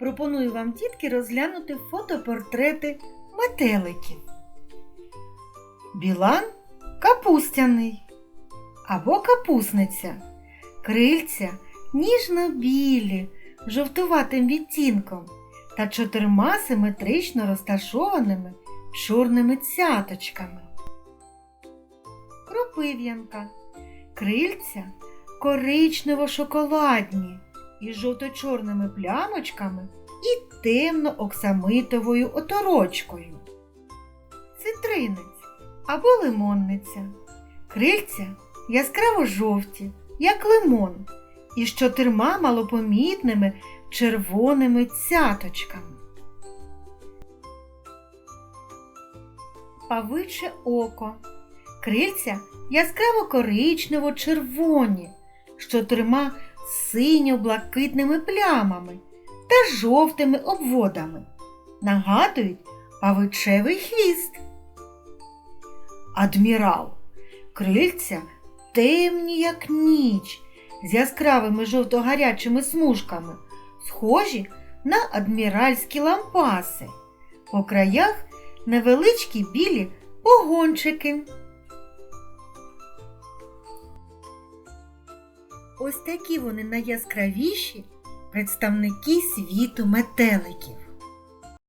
Пропоную вам, дітки, розглянути фотопортрети метеликів. Білан капустяний або капусниця. Крильця ніжно-білі, жовтуватим відтінком та чотирма симетрично розташованими чорними цяточками. Кропив'янка. Крильця коричнево-шоколадні із жовто-чорними плямочками і темно-оксамитовою оторочкою. Цитринець або лимонниця. Крильця яскраво жовті, як лимон, із чотирма малопомітними червоними цяточками. Павиче око. Крильця яскраво коричнево-червоні, з чотирма синьо-блакитними плямами та жовтими обводами. Нагадують павичевий хвіст. Адмірал. Крильця темні, як ніч, з яскравими жовто-гарячими смужками, схожі на адміральські лампаси. По краях невеличкі білі погончики. Ось такі вони найяскравіші представники світу метеликів.